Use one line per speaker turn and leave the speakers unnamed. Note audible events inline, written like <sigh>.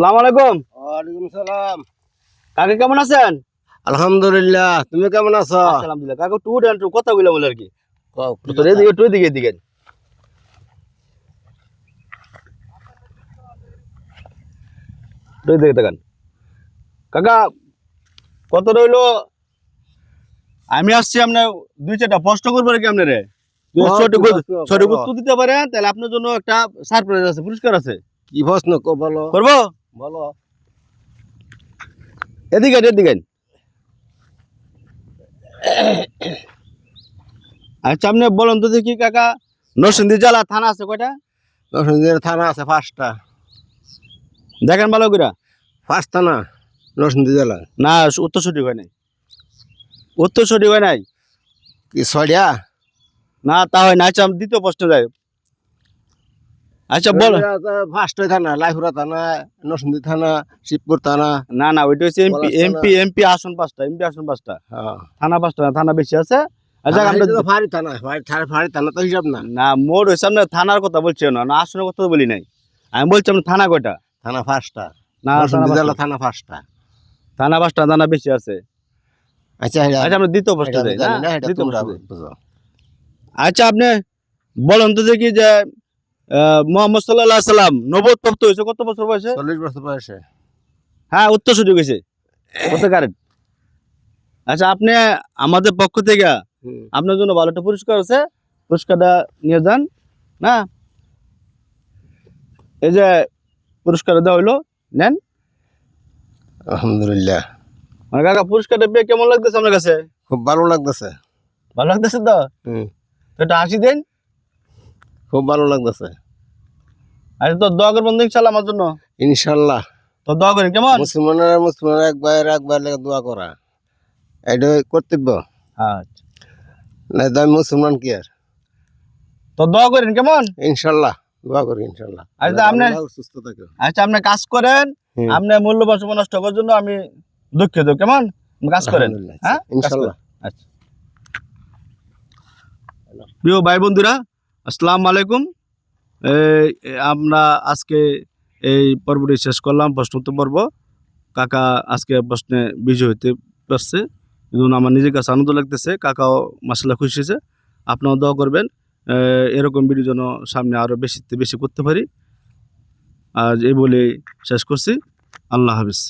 আসসালামু আলাইকুম।
ওয়ালাইকুম সালাম।
কাকা কেমন আছেন?
আলহামদুলিল্লাহ তুমি কেমন আছো?
আলহামদুলিল্লাহ। কাকা টু ড্যান টু কথা আর কি। এদিকে টু এদিকে এদিকে। দেখান কাকা কত রইল? আমি আসছি আপনার দুই চারটা প্রশ্ন করব নাকি আপনারে। উত্তর দিতে পারেন তাহলে আপনার জন্য একটা সারপ্রাইজ আছে পুরস্কার আছে।
কি প্রশ্ন
করব?
বলো।
এদিকে এদিকে। আচ্ছা আপনি বলুন তো দেখি কাকা নরসিংদী জেলা থানা আছে কয়টা?
নরসিংদীর থানা আছে পাঁচটা।
দেখেন ভালো করে।
পাঁচ থানা নরসিংদী জেলা।
না উত্তর সঠিক হয় নাই। উত্তর সঠিক হয় নাই?
কি ছড়িয়া
না তা হয় না আচ্ছা দ্বিতীয় প্রশ্ন যাই। আচ্ছা বল।
পাঁচটাই থানা লাইফুরা থানা নরসিংদী থানা শিবপুর থানা।
না না ওইটা হচ্ছে এমপি এমপি এমপি আসন পাঁচটা এমপি আসন পাঁচটা।
হ্যাঁ।
থানা পাঁচটা না থানা বেশি আছে? আচ্ছা আমরা
তো ফাঁড়ি থানা ফাঁড়ি থানা তো হিসাব না।
না মোর হয়েছে আপনার থানার কথা বলছি না না আসনের কথা বলি নাই। আমি বলছি আপনার থানা কয়টা?
থানা পাঁচটা।
না থানা
জেলা থানা পাঁচটা।
থানা পাঁচটা থানা বেশি আছে।
আচ্ছা
আচ্ছা আমরা দ্বিতীয় আচ্ছা আপনি বলেন তো দেখি যে মোহাম্মদ সাল্লাহ সাল্লাম নবদ প্রাপ্ত হয়েছে কত বছর বয়সে?
চল্লিশ বছর বয়সে।
হ্যাঁ উত্তর সঠিক হয়েছে। কত <laughs> কারেন্ট? আচ্ছা আপনি আমাদের পক্ষ থেকে আপনার জন্য ভালো একটা পুরস্কার আছে। পুরস্কারটা নিয়ে যান না? এই যে পুরস্কার দেওয়া হইল নেন।
আলহামদুলিল্লাহ।
মানে কাকা পুরস্কারটা পেয়ে কেমন লাগতেছে আপনার কাছে?
খুব ভালো লাগতেছে।
ভালো লাগতেছে তো? একটা হাসি দেন।
খুব ভালো লাগতেছে।
আচ্ছা তো দোয়া করবেন ইনশাল্লাহ আমার জন্য?
ইনশাল্লাহ।
তো দোয়া করেন কেমন?
মুসলমানের মুসলমানের একবার একবার লেগে দোয়া করা। এটা কর্তব্য।
আচ্ছা।
না তো আমি মুসলমান কি আর?
তো দোয়া করেন কেমন?
ইনশাল্লাহ দোয়া করি ইনশাল্লাহ।
আচ্ছা, আপনি-
সুস্থ থাকো।
আচ্ছা আপনি কাজ করেন আপনি মূল্যবান নষ্ট করার জন্য আমি দুঃখিত কেমন? কাজ করেন। হ্যাঁ?
ইনশাল্লাহ।
আচ্ছা। প্রিয় ভাই বন্ধুরা আসসালামু আলাইকুম। আমরা আজকে এই পর্বটি শেষ করলাম প্রশ্ন উত্তর পর্ব। কাকা আজকে প্রশ্নে বিজয় হইতে পারছে। এবং আমার নিজের কাছে আনন্দ লাগতেছে। কাকাও মাসাল্লাহ খুশি হয়েছে। আপনারাও দোয়া করবেন। এরকম ভিডিও যেন সামনে আরও বেশি বেশি করতে পারি। আজ এই বলে শেষ করছি। আল্লাহ হাফিজ।